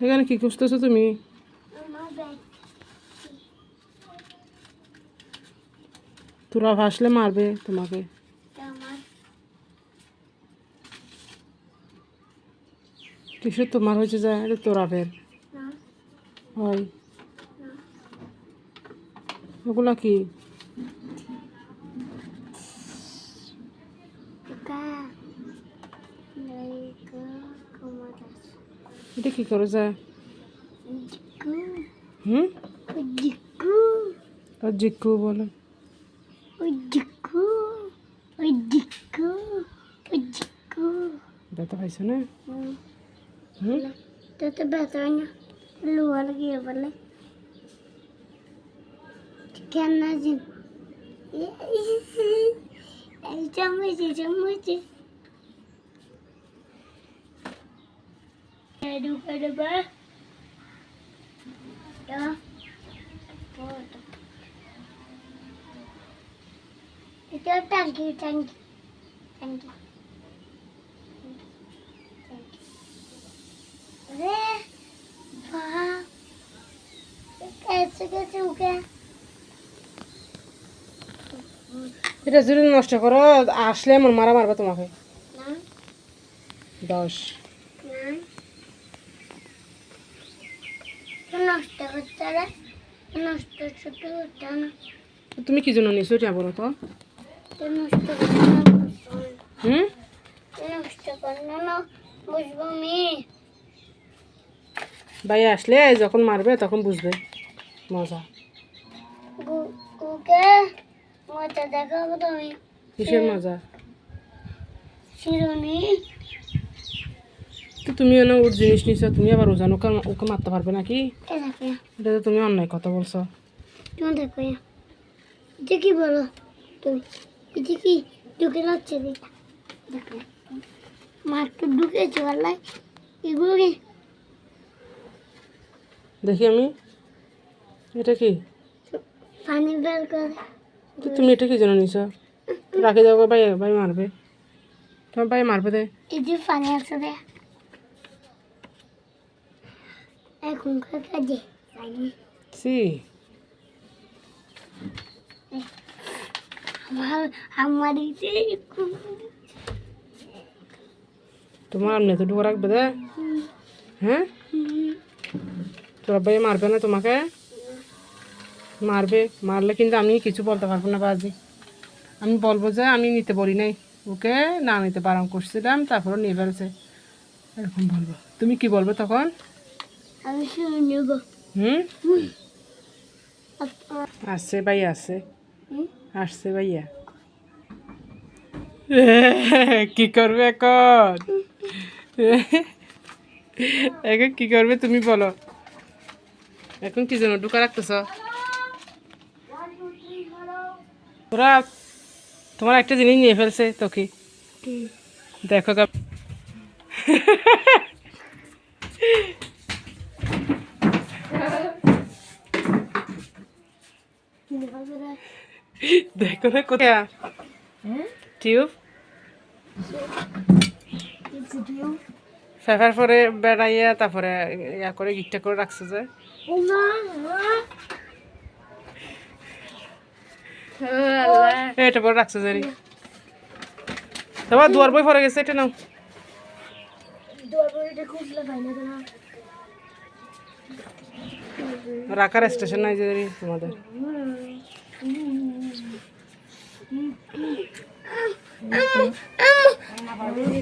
এখানে কি খুঁজতেছো তুমি? তোরা ভাসলে মারবে তোমাকে। কিসের তোমার হয়েছে যায় এটা তোরা ফের হয়। ওগুলা কা? এটা কি করে যায় জিকু হুম জিকু আর জিক্কু বলে জিকু জিকু জিকু ব্যথা পাইছো না হুম হুম তো তো ব্যথা হয় না লোয়া লাগিয়ে বলে কেন জিন এই চামচ এই চামচ Thank you, thank you, thank you. এটা যদি নষ্ট করো আসলে আমার মারা মারবে তোমাকে। দশ। নষ্ট করতে নষ্ট ছোট করতে তুমি কি জন্য নিছো এটা বলো তো? নষ্ট হুম? নষ্ট করলে না বুঝব আমি। ভাই আসলে যখন মারবে তখন বুঝবে। মজা। গুকে মজা দেখাবো তুমি। কিসের মজা? শিরোনি। তুমিও না ওর জিনিস নিছো? তুমি আবার ওজান ওকে ওকে মারতে পারবে নাকি? এটা তো তুমি অন্যায় কথা বলছো। তুমি দেখো? এটা কি বলো? তুমি এটা কি ঢুকে যাচ্ছে দেখো দেখো। মার তো ঢুকেছে পাল্লাই এগুলো কি? দেখি আমি। এটা কি? পানি বের করে। তুমি এটা কি জন্য নিছো? রাখে যাব ভাই ভাই মারবে। তোমার ভাই মারবে দে। এই যে পানি আছে রে এখনকার কাজে পানি সি আমার আমার এই যে তোমার আপনি তো ঢুকে রাখবে দে। হ্যাঁ? তোর মারবে না তোমাকে? মারবে মারলে কিন্তু আমি কিছু বলতে পারব না বাজি। আমি বলব যে আমি নিতে বলি নাই। ওকে না নিতে বারণ করছিলাম তারপর নিয়ে ফেলছে। এরকম বলব। তুমি কি বলবে তখন? আমি শুনে নেব হুম? আসছে ভাই আসছে। আসছে ভাইয়া। কি করবে এখন? এখন কি করবে তুমি বলো। এখন কি জন্য ঢুকা রাখতেছ? ওরা তোমার একটা জিনিস নিয়ে ফেলছে তো কি? দেখো দেখো না কোথায়। টিউব ফেফার পরে বেড়াইয়া তারপরে ইয়া করে গিটটা করে রাখছে যে। এটা পরে রাখছে যে তোমার দুয়ার বই পরে গেছে এটা নাও। রাখার স্টেশন নাই যে তোমাদের। Mm. Mm. Mm. Mm. Mm.